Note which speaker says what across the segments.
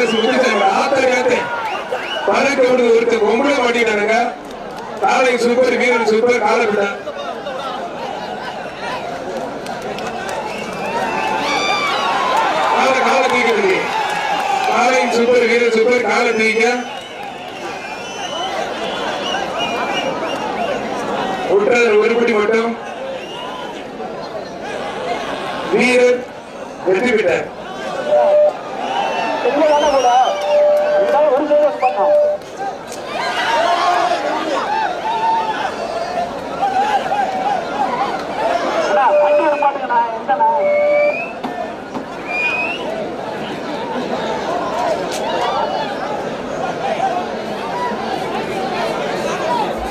Speaker 1: ಕೆಲಸ ಮುಗಿಸಿದ್ರು ಆತಂಕತೆ கால கால தூக்கிறது காலையும் சூப்பர் வீரர் கால தூக்க ஒற்றார் ஒரு மட்டும். வீரர் வெற்றி பெற்றார்.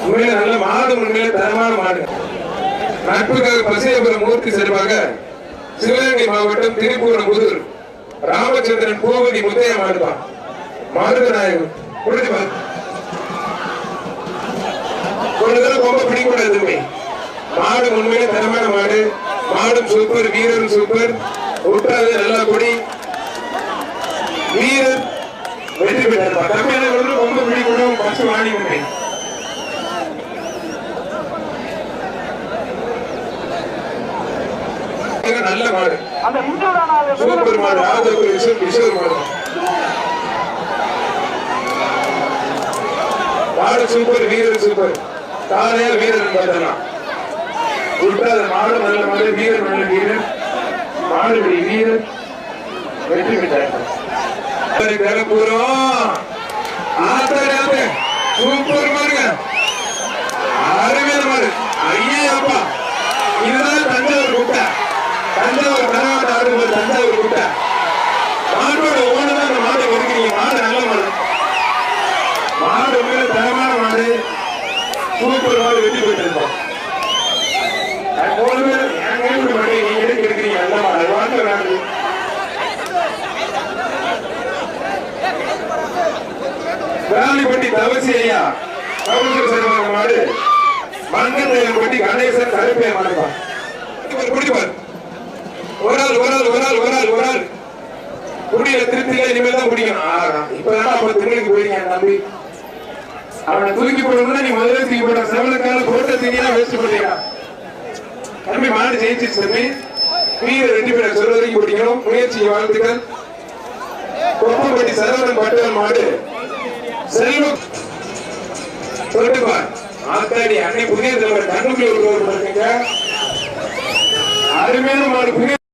Speaker 1: உண்மையில நல்ல மாடு உண்மையில தரமான மாடு. நட்புக்காக பசியபுரம் மூர்த்தி சார்பாக சிவகங்கை மாவட்டம் திருப்பூரம் புதூர் ராமச்சந்திரன் பூவதி முத்தைய மாடுதான் மாருதநாயகம் புரிஞ்சு பாரு ஒரு தடவை ரொம்ப பிடிக்கூடாது மாடு உண்மையில தரமான மாடு. மாடும் சூப்பர் வீரரும் சூப்பர் விட்டாது நல்லா கொடி. வீரர் வெற்றி பெற்றார். தமிழர்களும் ரொம்ப பிடிக்கூடும் பசு வாணி உண்மை. நல்ல மாடு. சூப்பர் மாடு. ராஜகுரு விஸ்வர் மாடு. மாடு சூப்பர் வீரர் சூப்பர். காலையால் வீரர் பார்த்தனா உட்காத மாடு நல்ல மாடு வீரர் நல்ல வீரர். மாடுபடி வீரர். வெற்றி பெற்றார். கலப்புறம் மாட்டோட ஓனரா அந்த மாட்டை ஒதுக்கிறீங்க மாடு நல்ல மாடு. மாடு மேல தரமான மாடு. சூப்பர் மாடு வெட்டி போயிட்டு அது மூணு பேர் என் கைவிட மாட்டேன் நீங்க எதுக்கு எடுக்கிறீங்க? நல்ல மாடு. அது வாங்க நாடு வேலிப்பட்டி தவசி ஐயா கவுன்சிலர் சார்பாக மாடு. மங்கநேயம்பட்டி கணேசன் கருப்பைய மாடுப்பா குடிப்பார் ஒரு ஆள் ஒரு ஆள் ஒரு ஆள் ஒரு ஆள் ஒரு ஆள். குடியில திருப்தியில இனிமேல் தான் குடிக்கணும். ஆஹா, இப்ப தான் அப்ப திருமணிக்கு போயிருக்கீங்க தம்பி. அவனை தூக்கி போடணும்னா நீ முதல்ல தூக்கி போட செவலுக்கால போட்ட தீனியா வேஸ்ட் பண்ணியா தம்பி மாடு ஜெயிச்சிச்சு தம்பி. வீர ரெண்டு பேரை சொல்ல வரைக்கும் பிடிக்கணும் முயற்சி வாழ்த்துக்கள். கொப்பம்பட்டி சரவணன் பட்டேல் மாடு. செல்வம். சொல்லுப்பா ஆத்தாடி அன்னை புதிய தலைவர் கண்ணுக்குள்ள ஒரு அருமையான மாடு புதிய